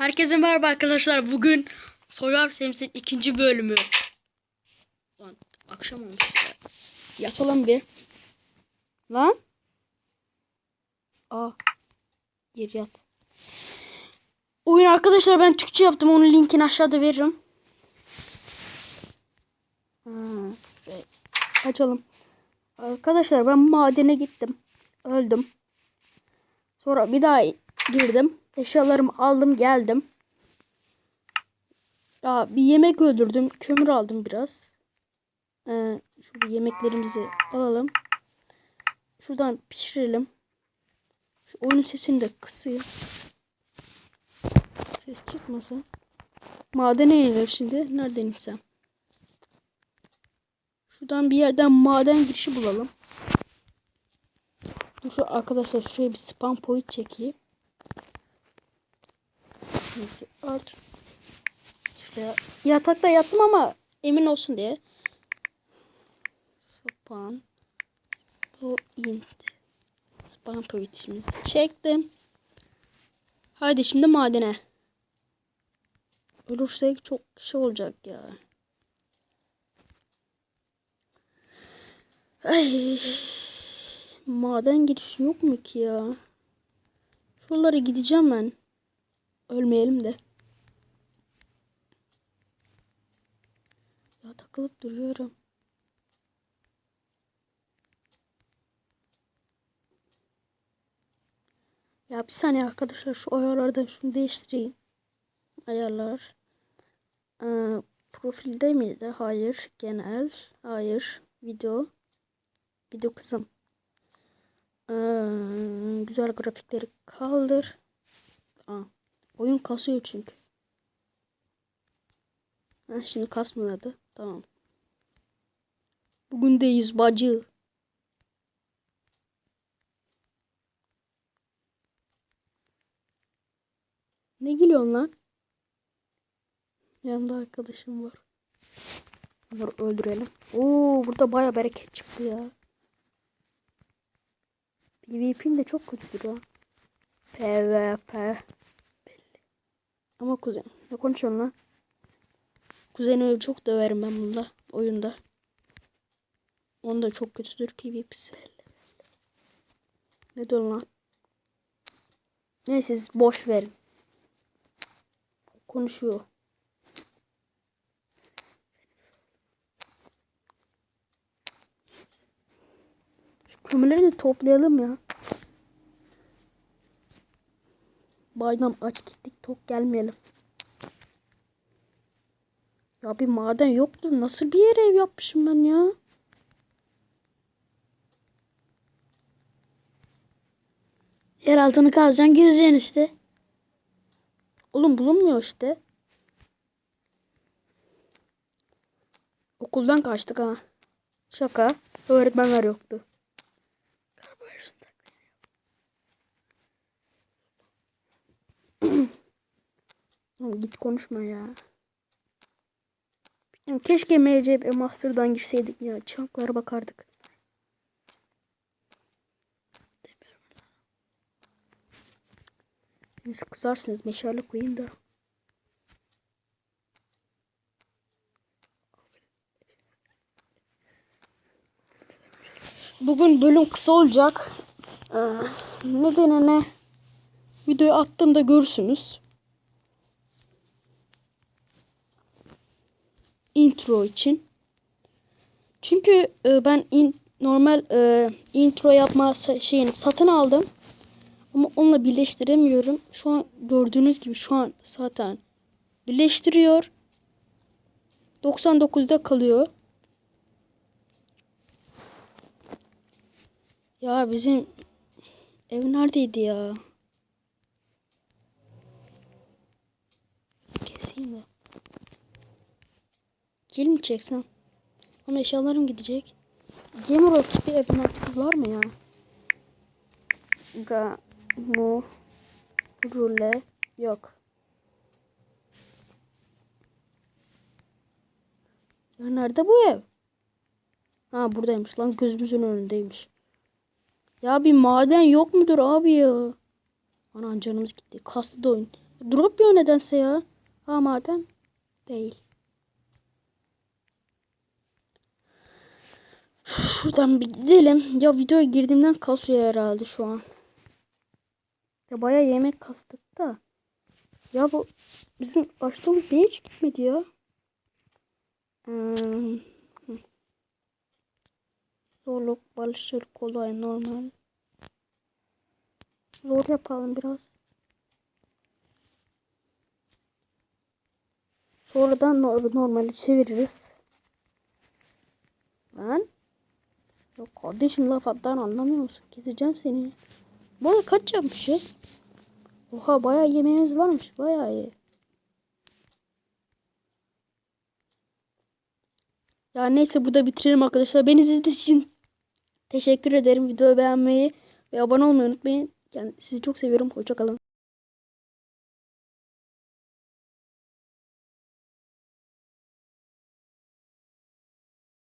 Herkese merhaba arkadaşlar. Bugün Soyar Sims'in ikinci bölümü. Lan akşam olmuş ya. Yatalım bir. Lan. Aa. Gir yat. Oyun arkadaşlar ben Türkçe yaptım. Onun linkini aşağıda veririm. Ha, şöyle açalım. Arkadaşlar ben madene gittim. Öldüm. Sonra bir daha girdim. Eşyalarımı aldım geldim. Ya bir yemek öldürdüm. Kömür aldım biraz. Ee, şu yemeklerimizi alalım. Şuradan pişirelim. Şu oyun sesini de kısayım. Ses çıkmasın. Madene inelim şimdi. Nereden insem? Şuradan bir yerden maden girişi bulalım. Dur şu arkadaşlar şuraya bir spam point çekeyim. Artık. İşte yatakta yattım ama emin olsun diye. Spam point. Spam point'imizi çektim. Haydi şimdi madene. Ölürsek çok şey olacak ya. Ay. Maden girişi yok mu ki ya? Şuralara gideceğim ben. Ölmeyelim de. Ya takılıp duruyorum. Ya bir saniye arkadaşlar şu ayarlardan şunu değiştireyim. Ayarlar. Ee, profilde miydi? Hayır. Genel. Hayır. Video. Video kızım. Ee, güzel grafikleri kaldır. Aa, oyun kasıyor çünkü. Ha, şimdi kasmıyordu. Tamam. Bugündeyiz bacı. Ne gülüyorsun lan? Yanında arkadaşım var. Bunları öldürelim. Oo burada baya bereket çıktı ya. PvP'm de çok kötüdür ha. PvP. Ama kuzen. Ne konuşuyorsun lan? Kuzeni çok döverim ben bunda. Oyunda. Onda çok kötüdür PvP'si. Ne diyorsun lan? Neyse siz boş verin. Konuşuyor. Şu kömürleri de toplayalım ya. Bayram aç gittik tok gelmeyelim. Ya bir maden yoktur. Nasıl bir yere ev yapmışım ben ya? Yer altını kazacaksın gireceksin işte. Oğlum bulunmuyor işte. Okuldan kaçtık ha. Şaka. Öğretmenler yoktu. Oğlum git konuşma ya. Keşke MCB Master'dan girseydik ya. Çanklara bakardık. Siz kızarsınız meşale koyayım da. Bugün bölüm kısa olacak. Ee, nedeni ne? Videoyu attığımda görürsünüz. Intro için. Çünkü e, ben in, normal e, intro yapma şeyini satın aldım. Ama onunla birleştiremiyorum. Şu an gördüğünüz gibi şu an zaten birleştiriyor. 99'da kalıyor. Ya bizim ev neredeydi ya? Keseyim de. Kill mi çeksem? Ama eşyalarım gidecek. Gamer 31 evin artık var mı ya? Ga mu rule yok. Ya nerede bu ev? Ha buradaymış lan gözümüzün önündeymiş. Ya bir maden yok mudur abi ya? Anan canımız gitti. Kastı da oyun. Drop yiyor nedense ya. Ha maden. Değil. Şuradan bir gidelim. Ya videoya girdiğimden kasıyor herhalde şu an. Ya bayağı yemek kastık da. Ya bu bizim açtığımız niye hiç gitmedi ya? Hmm. Zorluk, barışır, kolay, normal. Zor yapalım biraz. Sonradan no- normali çeviririz. Lan. Yok kardeşim laf attan anlamıyor musun? Keseceğim seni. Bu arada kaç yapmışız? Oha bayağı yemeğimiz varmış. Bayağı iyi. Ya neyse burada bitirelim arkadaşlar. Beni izlediğiniz için teşekkür ederim. Videoyu beğenmeyi ve abone olmayı unutmayın. Yani sizi çok seviyorum. Hoşçakalın.